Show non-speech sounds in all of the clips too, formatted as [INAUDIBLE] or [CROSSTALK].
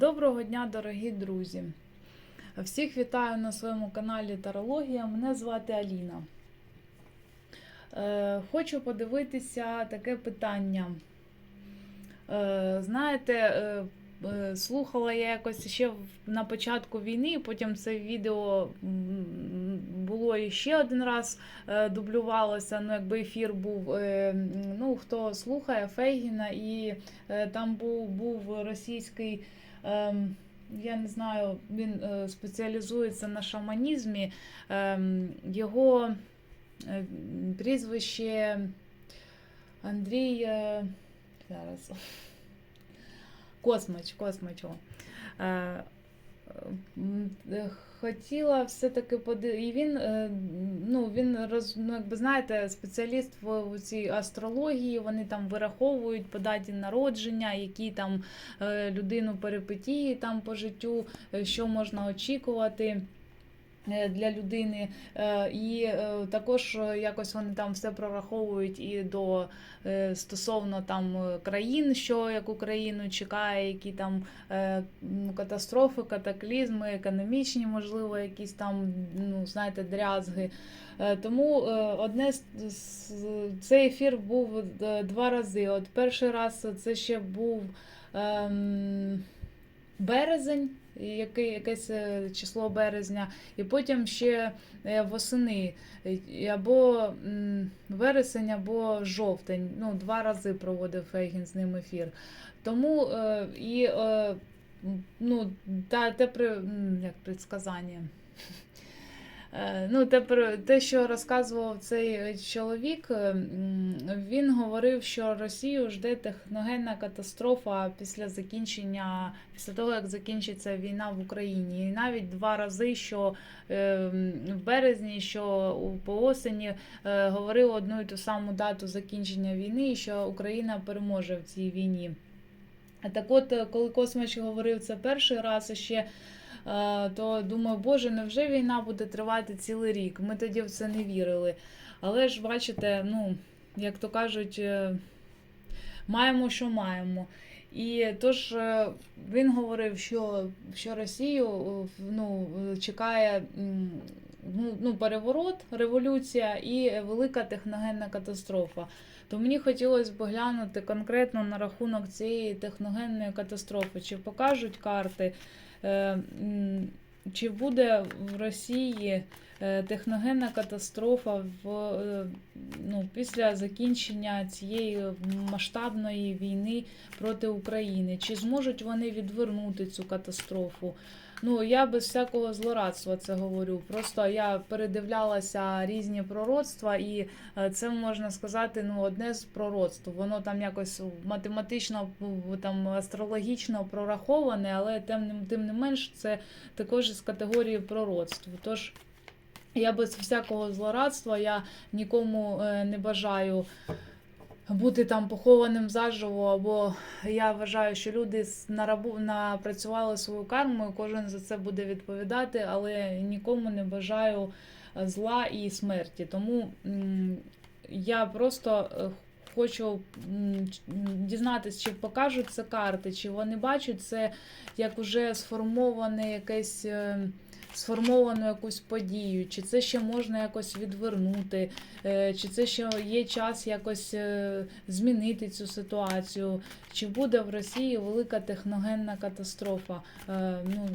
Доброго дня, дорогі друзі! Всіх вітаю на своєму каналі Тарологія. Мене звати Аліна. Е, Хочу подивитися таке питання. Е, Знаєте, е, слухала я якось ще на початку війни, потім це відео було і ще один раз дублювалося. Ну, якби ефір був. Ну, хто слухає Фейгіна, і там був, був російський. Ем, я не знаю, він е, спеціалізується на шаманізмі. Ем, його е, прізвище Андрій. е, Зараз. Космич, Космич. Е, Хотіла все-таки подивитися. І він, е, ну, він роз, ну, якби знаєте, спеціаліст в, цій астрології, вони там вираховують по даті народження, які там е, людину перипетії там по життю, що можна очікувати. Е, Для людини, Е, і е, також якось вони там все прораховують і до стосовно там країн, що яку країну чекає, які там е, катастрофи, катаклізми, економічні, можливо, якісь там, ну знаєте, дрязги. Тому одне з цей ефір був два рази. От перший раз це ще був ем, березень, який, якесь е, число березня, і потім ще е, восени е, або вересень, або жовтень. Ну, два рази проводив Фейгін з ним ефір. Тому і ну, та, те при, як предсказання. Е, Ну, те, те, що розказував цей чоловік, е, він говорив, що Росію жде техногенна катастрофа після закінчення, після того, як закінчиться війна в Україні. І навіть два рази, що е, в березні, що по осені е, говорив одну і ту саму дату закінчення війни, і що Україна переможе в цій війні. Так от, е, коли Космич говорив це перший раз ще, е, то думаю, боже, невже війна буде тривати цілий рік? Ми тоді в це не вірили. Але ж бачите, ну, як то кажуть, е, маємо, що маємо. І тож е, він говорив, що, що Росію е, ну, е, чекає ну, ну, переворот, революція і велика техногенна катастрофа. То мені хотілося б глянути конкретно на рахунок цієї техногенної катастрофи. Чи покажуть карти, е, чи буде в Росії е, техногенна катастрофа в, е, ну, після закінчення цієї масштабної війни проти України? Чи зможуть вони відвернути цю катастрофу? Ну, я без всякого злорадства це говорю. Просто я передивлялася різні пророцтва, і е, це можна сказати, ну, одне з пророцтв. Воно там якось математично, там астрологічно прораховане, але тим, тим не менш це також із категорії пророцтв. Тож я без всякого злорадства, я нікому е, не бажаю бути там похованим заживо, або я вважаю, що люди нарабу- напрацювали свою карму, і кожен за це буде відповідати, але нікому не бажаю е, зла і смерті. Тому я просто е, хочу дізнатися, чи покажуть це карти, чи вони бачать це як уже сформоване якесь. Сформовану якусь подію, чи це ще можна якось відвернути, е, чи це ще є час якось е, змінити цю ситуацію, чи буде в Росії велика техногенна катастрофа е, ну,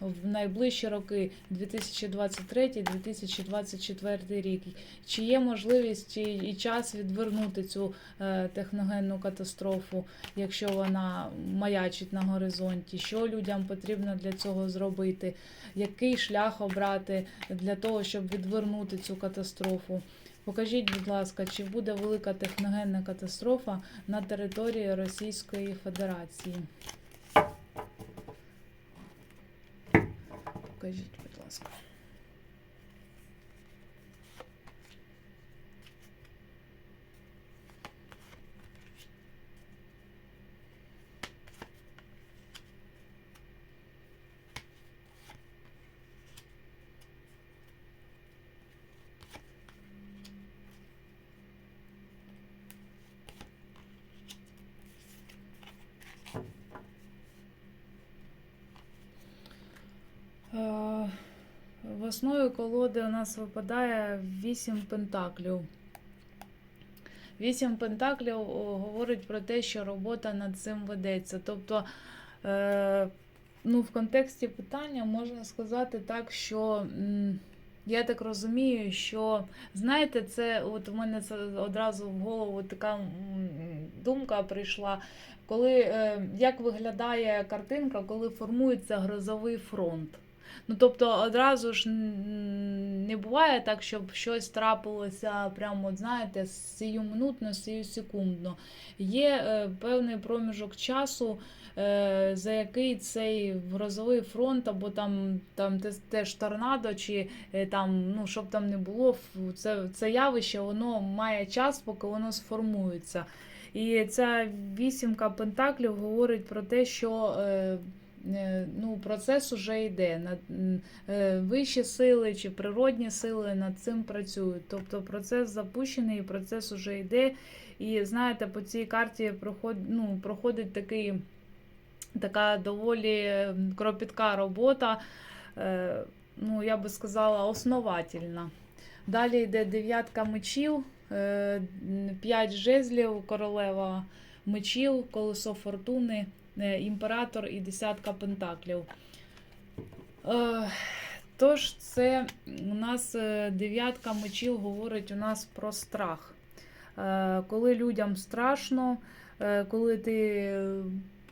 в найближчі роки 2023-2024 рік. Чи є можливість і, час відвернути цю е, техногенну катастрофу, якщо вона маячить на горизонті? Що людям потрібно для цього зробити? Який шлях обрати для того, щоб відвернути цю катастрофу? Покажіть, будь ласка, чи буде велика техногенна катастрофа на території Російської Федерації? Покажіть, будь ласка. Основі колоди у нас випадає 8 пентаклів. 8 пентаклів говорить про те, що робота над цим ведеться. Тобто, е, ну, в контексті питання можна сказати так, що я так розумію, що знаєте, це от у мене це одразу в голову така думка прийшла. Коли е, як виглядає картинка, коли формується грозовий фронт? Ну, тобто, одразу ж не буває так, щоб щось трапилося прямо, от, знаєте, сиюминутно, сиюсекундно. Є е, певний проміжок часу, е, за який цей грозовий фронт, або там, там теж торнадо, чи е, там, ну, щоб там не було, це, це явище, воно має час, поки воно сформується. І ця вісімка пентаклів говорить про те, що е, ну, процес уже йде. Е, вищі сили чи природні сили над цим працюють. Тобто процес запущений, процес уже йде. І знаєте, по цій карті проходить, ну, проходить такий, така доволі кропітка робота. Е, ну, я би сказала, основательна. Далі йде дев'ятка мечів, е, п'ять жезлів, королева мечів, колесо фортуни, е, імператор і десятка пентаклів. Е, Тож, це у нас е, дев'ятка мечів говорить у нас про страх. Е, Коли людям страшно, е, коли ти е,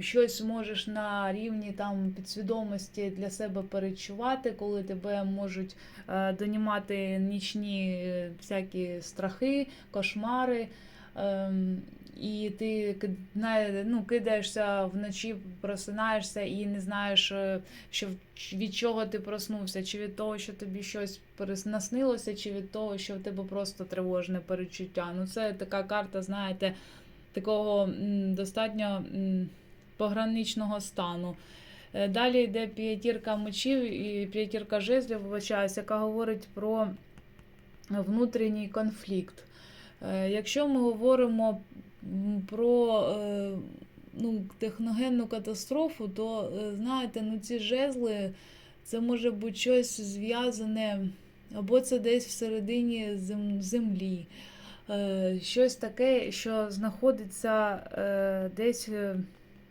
щось можеш на рівні там підсвідомості для себе перечувати, коли тебе можуть е, донімати нічні е, всякі страхи, кошмари. Ем, І ти ну, кидаєшся вночі, просинаєшся і не знаєш, е, що, від чого ти проснувся, чи від того, що тобі щось наснилося, чи від того, що в тебе просто тривожне перечуття. Ну, це така карта, знаєте, такого достатньо пограничного стану. Е, Далі йде п'ятірка мечів і п'ятірка жезлів, вибачаюсь, яка говорить про внутрішній конфлікт. Е, Якщо ми говоримо про е, ну, техногенну катастрофу, то е, знаєте, ну ці жезли це може бути щось зв'язане, або це десь всередині землі. Щось таке, що знаходиться десь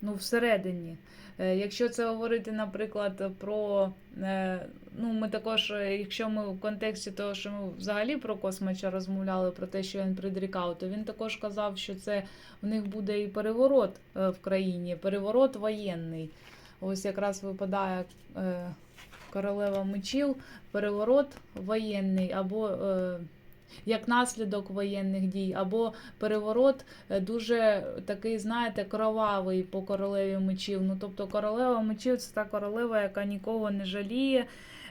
ну, всередині. Е, Якщо це говорити, наприклад, про е, ну, ми також, е, якщо ми в контексті того, що ми взагалі про космача розмовляли, про те, що він предрікав, то він також казав, що це в них буде і переворот в країні, переворот воєнний. Ось якраз випадає королева мечів, переворот воєнний, або як наслідок воєнних дій, або переворот е, дуже такий, знаєте, кровавий по королеві мечів. Ну, тобто королева мечів це та королева, яка нікого не жаліє,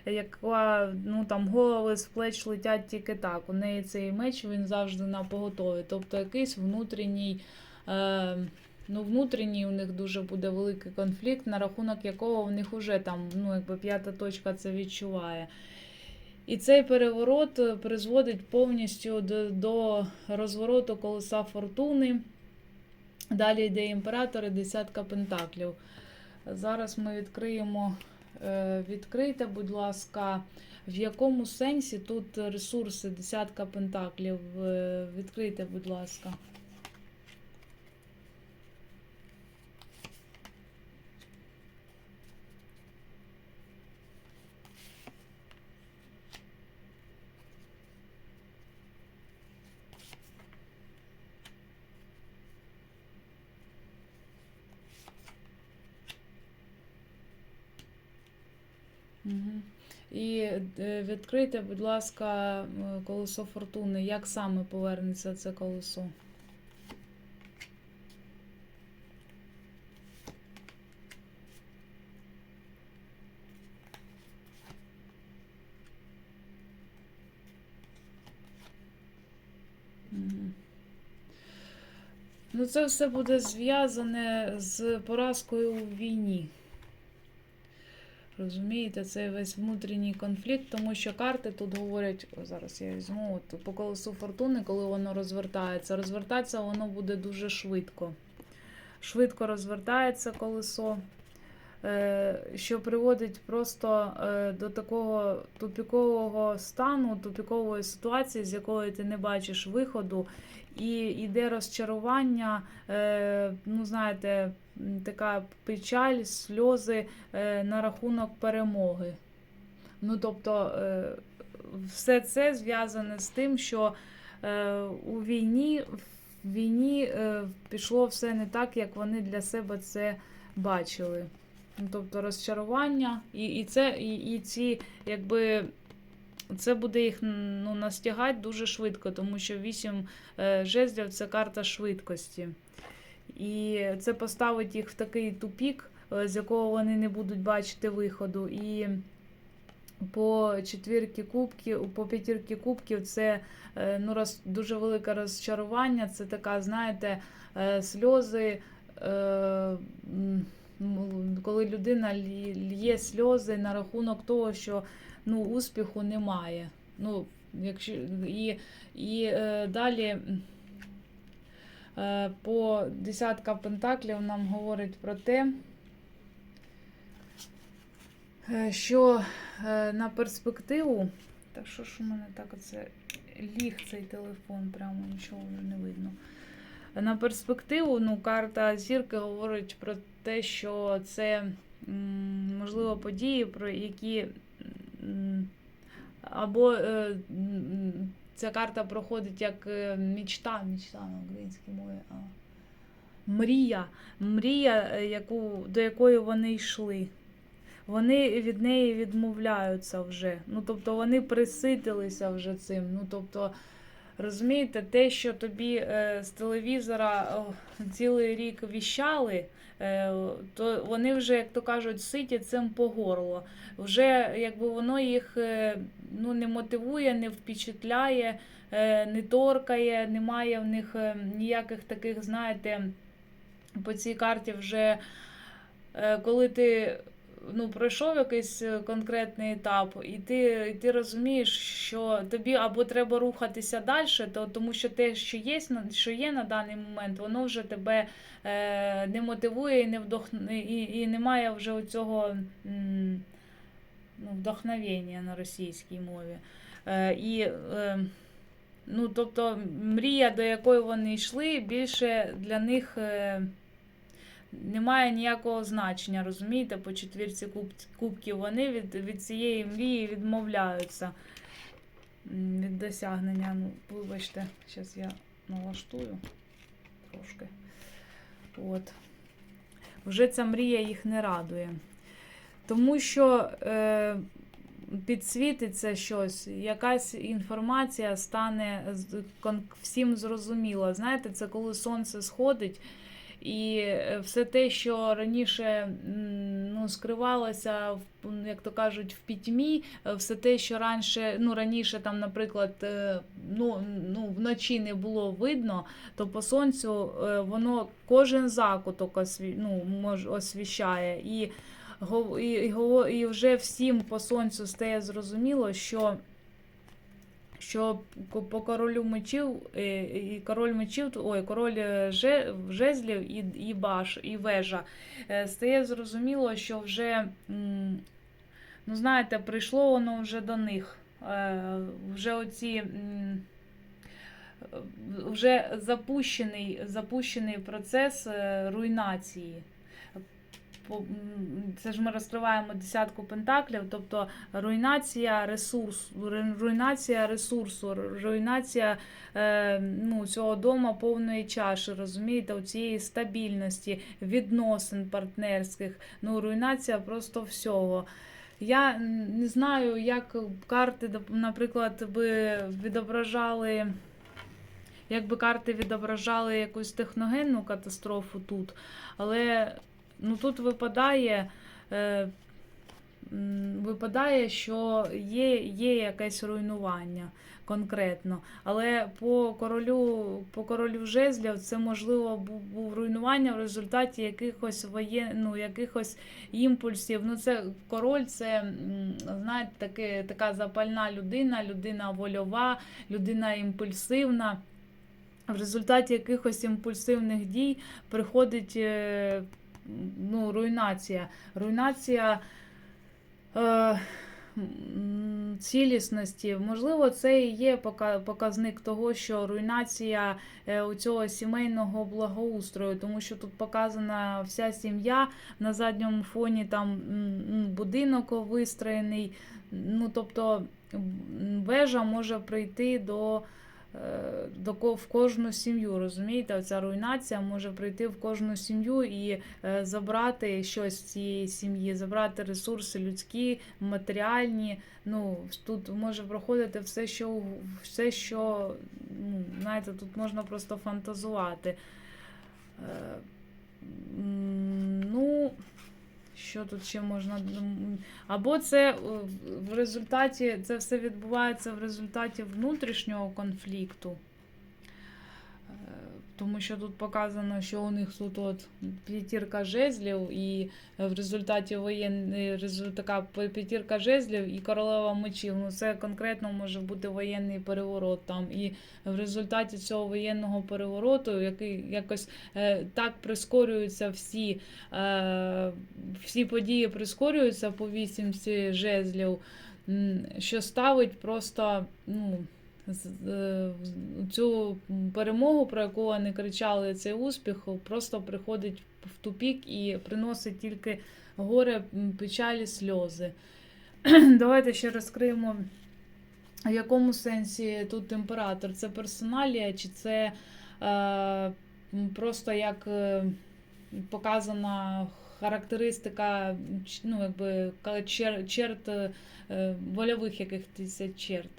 яка ну там голови з плеч летять тільки так. У неї цей меч він завжди на поготові. Тобто якийсь внутрішній. Е, Ну, внутрішній у них дуже буде великий конфлікт, на рахунок якого у них вже там, ну, якби п'ята точка це відчуває. І цей переворот е, призводить повністю до, до розвороту колеса фортуни. Далі йде імператор і десятка пентаклів. Зараз ми відкриємо. е, Відкрийте, будь ласка, в якому сенсі тут ресурси десятка пентаклів. Е, Відкрийте, будь ласка. Угу. І е, відкрийте, будь ласка, е, колесо фортуни. Як саме повернеться це колесо? Ну, це все буде зв'язане з поразкою у війні. Розумієте, це весь внутрішній конфлікт, тому що карти тут говорять, о, зараз я візьму от, по колесу фортуни, коли воно розвертається. Розвертатися воно буде дуже швидко. Швидко розвертається колесо. е, що приводить просто е, до такого тупікового стану, тупікової ситуації, з якої ти не бачиш виходу, і йде розчарування, е, ну знаєте, така печаль, сльози е, на рахунок перемоги. Ну, тобто, е, все це зв'язане з тим, що е, у війні, в війні пішло все не так, як вони для себе це бачили. Ну, тобто розчарування, і, і це, і, і ці, якби. Це буде їх ну, настигати дуже швидко, тому що 8 е, жезлів це карта швидкості. І це поставить їх в такий тупік, е, з якого вони не будуть бачити виходу. І по четвірки кубків, по п'ятірки кубків це е, ну, роз, дуже велике розчарування. Це така, знаєте, е, сльози. Коли людина лє сльози на рахунок того, що ну, успіху немає. Ну, якщо, і і далі по десятка пентаклів нам говорить про те, е, що е, на перспективу. Так що ж у мене так оце ліг цей телефон, прямо нічого вже не видно. На перспективу, ну, карта зірки говорить про те, що це можливо події, про які або е, ця карта проходить як е, мічта, мічта на українській мові. А, мрія, мрія, е, яку, до якої вони йшли. Вони від неї відмовляються вже. Ну, тобто вони приситилися вже цим. Ну, тобто, розумієте, те, що тобі е, з телевізора цілий рік віщали, то вони вже, як то кажуть, ситі цим по горло. Вже якби воно їх е, ну, не мотивує, не впечатляє, е, не торкає, немає в них е, ніяких таких, знаєте, по цій карті вже е, коли ти ну, пройшов якийсь е, конкретний етап, і ти, і ти розумієш, що тобі або треба рухатися далі, то, тому що те, що є, що є на даний момент, воно вже тебе е, не мотивує і не вдох... і, і немає вже цього ну, вдохновення на російській мові. Е, і, е, ну, тобто, мрія, до якої вони йшли, більше для них. Е, немає ніякого значення, розумієте, по четвірці куб- кубків вони від, від цієї мрії відмовляються від досягнення. Ну, вибачте, зараз я налаштую трошки. От. Вже ця мрія їх не радує. Тому що е, підсвітиться щось, якась інформація стане всім зрозуміла. Знаєте, це коли сонце сходить. І е, все те, що раніше ну, скривалося, в, як то кажуть, в пітьмі, е, все те, що раніше, ну, раніше, там, наприклад, е, ну, ну, вночі не було видно, то по сонцю воно кожен закуток осві, ну, мож, освіщає. І, і, і, і вже всім по сонцю стає зрозуміло, що що по королю мечів, е, і король мечів, ой, король е, жезлів і, і баш, і вежа, е, стає зрозуміло, що вже, ну знаєте, прийшло воно вже до них. Вже оці. Вже запущений, запущений процес руйнації. Це ж ми розкриваємо десятку пентаклів, тобто руйнація ресурсу, руйнація ресурсу, руйнація е, ну, цього дому повної чаші, розумієте, у цієї стабільності, відносин партнерських, ну, руйнація просто всього. Я не знаю, як карти, наприклад, би відображали. Якби карти відображали якусь техногенну катастрофу тут, але ну, тут випадає, е, випадає, що є, є якесь руйнування конкретно. Але по королю, по королю жезлів це можливо був, руйнування в результаті якихось воєн, ну, якихось імпульсів. Ну, це король, це знаєте, таки, така запальна людина, людина вольова, людина імпульсивна. В результаті якихось імпульсивних дій приходить е, ну, руйнація. Руйнація е, цілісності. Можливо, це і є показник того, що руйнація е, у цього сімейного благоустрою, тому що тут показана вся сім'я на задньому фоні, там будинок вистроєний. Ну, тобто вежа може прийти до, в кожну сім'ю. Розумієте, оця руйнація може прийти в кожну сім'ю і е, забрати щось з цієї сім'ї, забрати ресурси людські, матеріальні. Ну, тут може проходити все, що все, що ну, знаєте, тут можна просто фантазувати. Е, Ну, що тут ще можна. Або це е, в результаті, це все відбувається в результаті внутрішнього конфлікту. Е, Тому що тут показано, що у них тут от п'ятірка жезлів, і в результаті воєнної резу- така п'ятірка жезлів і королева мечів. Ну це конкретно може бути воєнний переворот там. І в результаті цього воєнного перевороту, який якось е, так прискорюються всі, е, всі події прискорюються по вісімці жезлів, що ставить просто ну, е, цю перемогу, про яку вони кричали, цей успіх, просто приходить в тупік і приносить тільки горе, печалі, сльози. [CLEARS THROAT] Давайте ще розкриємо, в якому сенсі тут імператор. Це персоналія, чи це е, просто як е, показана характеристика ну, якби, ка- чер, черт е, вольових якихось черт.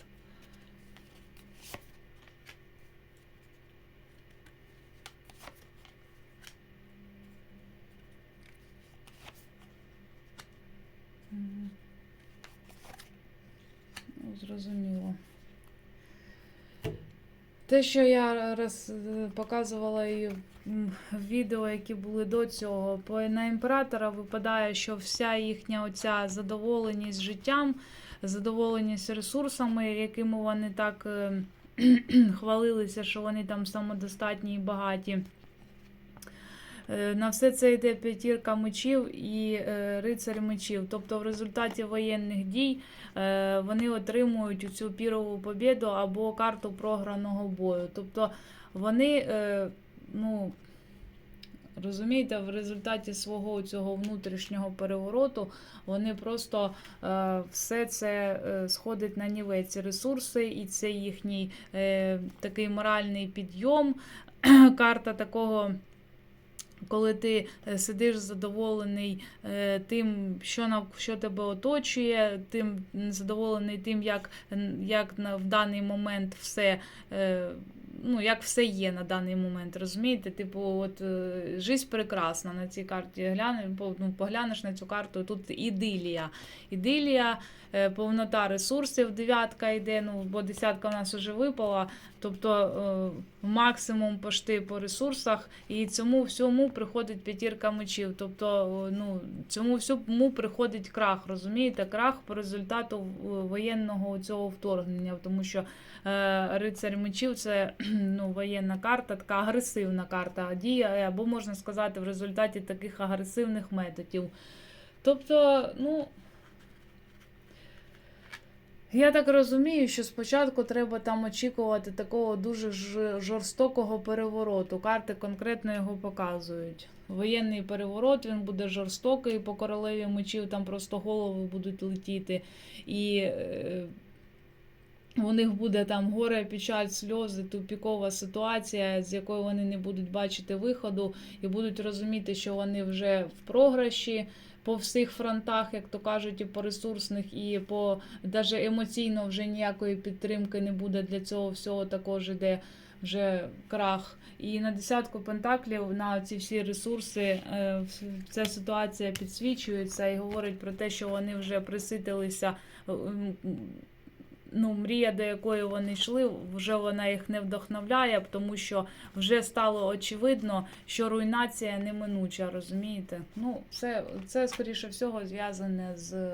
Мгм. Ну, Зрозуміло. Те, що я раз показувала і в відео, які були до цього, на імператора випадає, що вся їхня оця задоволеність життям, задоволеність ресурсами, якими вони так е, [CLEARS THROAT] хвалилися, що вони там самодостатні і багаті. Е, На все це йде п'ятірка мечів і е, рицарь мечів. Тобто в результаті воєнних дій е, вони отримують цю пірову побіду або карту програного бою. Тобто вони, ну, розумієте, в результаті свого цього внутрішнього перевороту вони просто все це сходить на нівець ресурси, і це їхній такий моральний підйом. [CLEARS THROAT] Карта такого коли ти е, сидиш задоволений е, тим, що нав, що тебе оточує, тим задоволений тим, як, як на, в даний момент все. е, Ну, як все є на даний момент, розумієте? Типу, от жизнь прекрасна на цій карті. Гляне, ну, поглянеш на цю карту, тут ідилія. Ідилія, повнота ресурсів, дев'ятка йде, ну, бо десятка в нас вже випала. Тобто максимум пошти по ресурсах, і цьому всьому приходить п'ятірка мечів. Тобто, е, ну, цьому всьому приходить крах, розумієте? Крах по результату е, воєнного цього вторгнення, тому що е, рицарь мечів це [CLEARS THROAT] ну, воєнна карта, така агресивна карта діє, або можна сказати, в результаті таких агресивних методів. Тобто, ну. Я так розумію, що спочатку треба там очікувати такого дуже жорстокого перевороту. Карти конкретно його показують. Воєнний переворот він буде жорстокий, по королеві мечів там просто голови будуть летіти. І е, у них буде там горе, печаль, сльози, тупікова ситуація, з якої вони не будуть бачити виходу, і будуть розуміти, що вони вже в програші по всіх фронтах, як то кажуть, і по ресурсних, і по даже емоційно вже ніякої підтримки не буде для цього всього також іде вже крах. І на десятку пентаклів на ці всі ресурси е, ця ситуація підсвічується і говорить про те, що вони вже приситилися. Ну, мрія, до якої вони йшли, вже вона їх не вдохновляє, тому що вже стало очевидно, що руйнація неминуча, розумієте? Ну, це, це скоріше всього зв'язане з,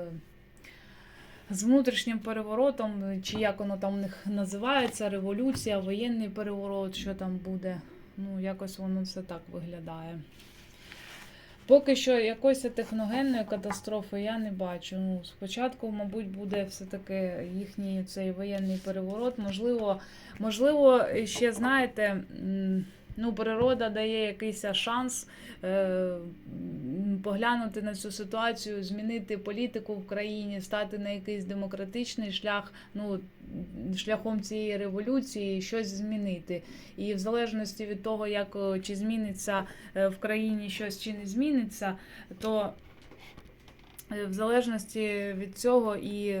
з внутрішнім переворотом, чи як воно там у них називається, революція, воєнний переворот, що там буде. Ну, якось воно все так виглядає. Поки що якоїсь техногенної катастрофи я не бачу. Ну, спочатку, мабуть, буде все-таки їхній цей воєнний переворот. Можливо, можливо, ще знаєте, ну, природа дає якийсь шанс е, поглянути на цю ситуацію, змінити політику в країні, стати на якийсь демократичний шлях, ну, шляхом цієї революції, щось змінити. І в залежності від того, як чи зміниться е, в країні щось чи не зміниться, то е, в залежності від цього і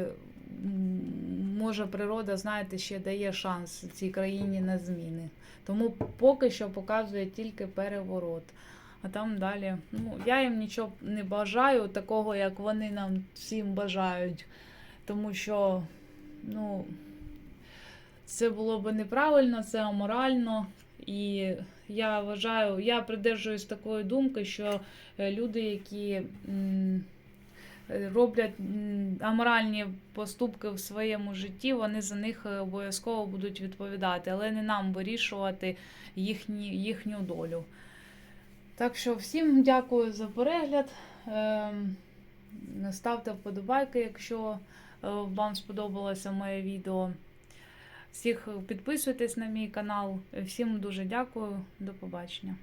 може природа, знаєте, ще дає шанс цій країні на зміни. Тому поки що показує тільки переворот. А там далі, ну, я їм нічого не бажаю, такого, як вони нам всім бажають. Тому що, ну, це було би неправильно, це аморально. І я вважаю, я придержуюсь такої думки, що е, люди, які м, роблять аморальні поступки в своєму житті, вони за них е, обов'язково будуть відповідати, але не нам вирішувати їхні, їхню долю. Так що всім дякую за перегляд. Ем, Ставте вподобайки, якщо е, вам сподобалося моє відео. Всіх підписуйтесь на мій канал. Всім дуже дякую. До побачення.